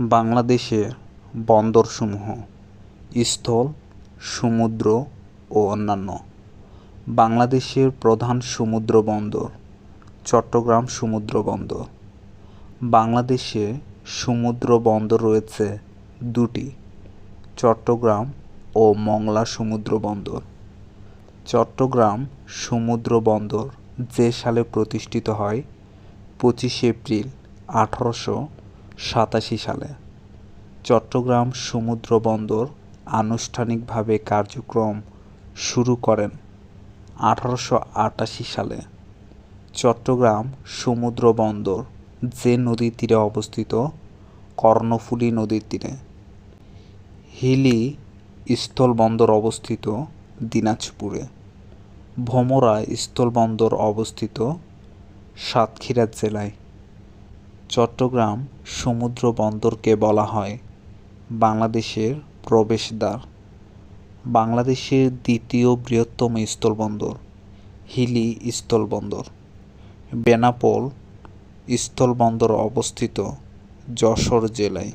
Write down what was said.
বাংলাদেশের বন্দরসমূহ, স্থল, সমুদ্র ও অন্যান্য। বাংলাদেশের প্রধান সমুদ্র বন্দর চট্টগ্রাম সমুদ্র বন্দর। বাংলাদেশে সমুদ্র বন্দর রয়েছে দুটি, চট্টগ্রাম ও মংলা সমুদ্র বন্দর। চট্টগ্রাম সমুদ্র বন্দর যে সালে প্রতিষ্ঠিত হয় পঁচিশে এপ্রিল আঠারোশো সাতাশি সালে। চট্টগ্রাম সমুদ্র বন্দর আনুষ্ঠানিকভাবে কার্যক্রম শুরু করেন আঠারোশো আটাশি সালে। চট্টগ্রাম সমুদ্র বন্দর যে নদীর তীরে অবস্থিত, কর্ণফুলী নদীর তীরে। হিলি স্থলবন্দর অবস্থিত দিনাজপুরে। ভোমরা স্থলবন্দর অবস্থিত সাতক্ষীরা জেলায়। চট্টগ্রাম সমুদ্র বন্দরকে বলা হয় বাংলাদেশের প্রবেশদ্বার। বাংলাদেশের দ্বিতীয় বৃহত্তম স্থলবন্দর হিলি স্থলবন্দর। বেনাপোল স্থলবন্দর অবস্থিত যশোর জেলায়।